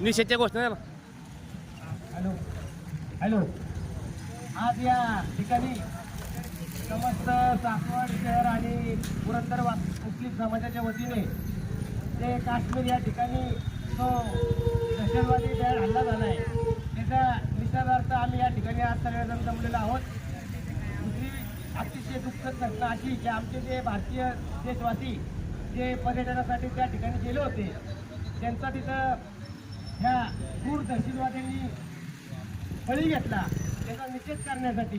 निषेधच्या घोषणा दे hello hello. आज या ठिकाणी समस्त सासवड शहर आणि पुरंदर वा- मुस्लिम समाजाच्या वतीने ते काश्मीर या ठिकाणी तो दहशतवादी त्या हल्ला झाला आहे त्याचा निषेधार्थ आम्ही या ठिकाणी आज सगळेजण जमलेलो आहोत. दुसरी अतिशय दुःखद घटना अशी की आमचे जे भारतीय देशवासी जे पर्यटनासाठी त्या ठिकाणी गेले होते त्यांचा तिथं ह्या क्रूर दहशतवाद्यांनी बळी घेतला. त्याचा निषेध करण्यासाठी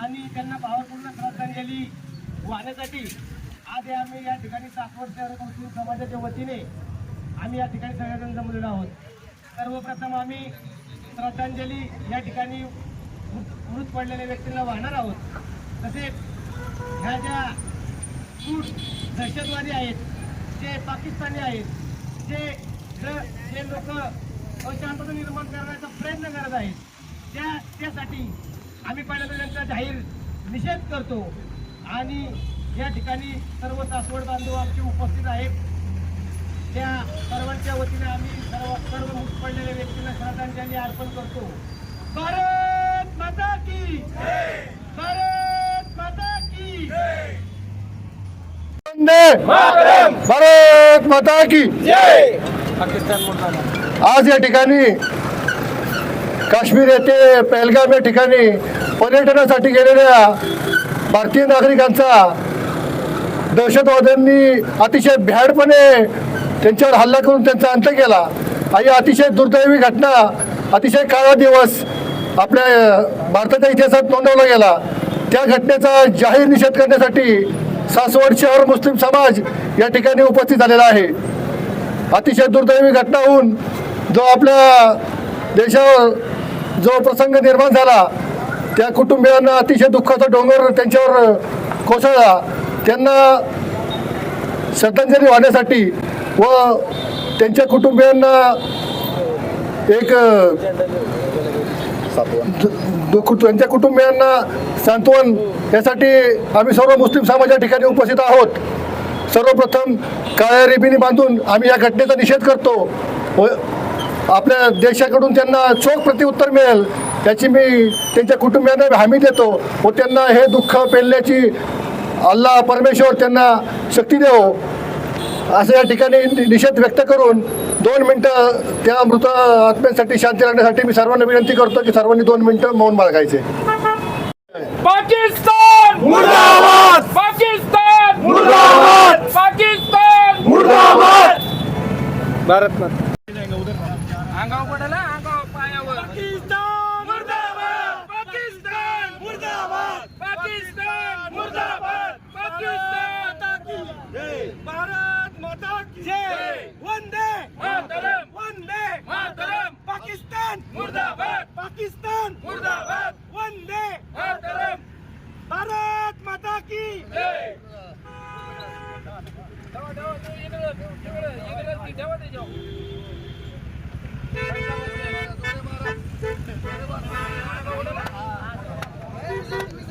आणि त्यांना भावपूर्ण श्रद्धांजली वाहण्यासाठी आज आम्ही या ठिकाणी सासवड शहर मुस्लिम समाजाच्या वतीने आम्ही या ठिकाणी सगळेजण जमलेलो आहोत. सर्वप्रथम आम्ही श्रद्धांजली या ठिकाणी मृत पडलेल्या व्यक्तींना वाहणार आहोत. तसेच ह्या ज्या दहशतवादी आहेत जे पाकिस्तानी आहेत जे तर जे लोक अशांतता निर्माण करण्याचा प्रयत्न करत आहेत. त्या त्यासाठी आम्ही पहिल्यांदा त्यांचा जाहीर निषेध करतो. आणि या ठिकाणी सर्व सासवड बांधव आमचे उपस्थित आहेत. त्या सर्वांच्या वतीने आम्ही सर्व सर्व पडलेल्या व्यक्तींना श्रद्धांजली अर्पण करतो. भारत माता की भारत माता की भारत माता की आज या ठिकाणी काश्मीर येथे पहलगाम या ठिकाणी पर्यटनासाठी गेलेल्या भारतीय नागरिकांचा दहशतवाद्यांनी अतिशय भ्याडपणे त्यांच्यावर हल्ला करून त्यांचा अंत केला. आणि अतिशय दुर्दैवी घटना अतिशय काळा दिवस आपल्या भारताच्या इतिहासात नोंदवला गेला. त्या घटनेचा जाहीर निषेध करण्यासाठी सासवड शहर मुस्लिम समाज या ठिकाणी उपस्थित झालेला आहे. अतिशय दुर्दैवी घटना होऊन जो आपल्या देशावर जो प्रसंग निर्माण झाला त्या कुटुंबियांना अतिशय दुःखाचा डोंगर त्यांच्यावर कोसळला. त्यांना श्रद्धांजली वाहण्यासाठी व त्यांच्या कुटुंबियांना एक त्यांच्या कुटुंबियांना सांत्वन यासाठी आम्ही सर्व मुस्लिम समाजाच्या ठिकाणी उपस्थित आहोत. सर्वप्रथम काळ्या रिबीने बांधून आम्ही या घटनेचा निषेध करतो. व आपल्या देशाकडून त्यांना चोख प्रतिउत्तर मिळेल याची मी त्यांच्या कुटुंबियांना हमी देतो व त्यांना हे दुःख पेलण्याची अल्लाह परमेश्वर त्यांना शक्ती देवो. असं या ठिकाणी नि- निषेध व्यक्त करून दोन मिनटं त्या मृत आत्म्यांसाठी शांती राखण्यासाठी मी सर्वांना विनंती करतो की सर्वांनी दोन मिनटं मौन बाळगायचे. पाकिस्तान! मुर्दाबाद! पाकिस्तान! मुर्दाबाद पाकिस्तान मुर्दाबाद भारत माता अंगावर पडायला अंगावर पायावर. पाकिस्तान मुर्दाबाद! पाकिस्तान मुर्दाबाद! पाकिस्तान मुर्दाबाद! पाकिस्तान! भारत माता की जय! वंदे! मातरम! वंदे! मातरम! पाकिस्तान मुर्दाबाद! पाकिस्तान मुर्दाबाद! જવા દેજો. મારા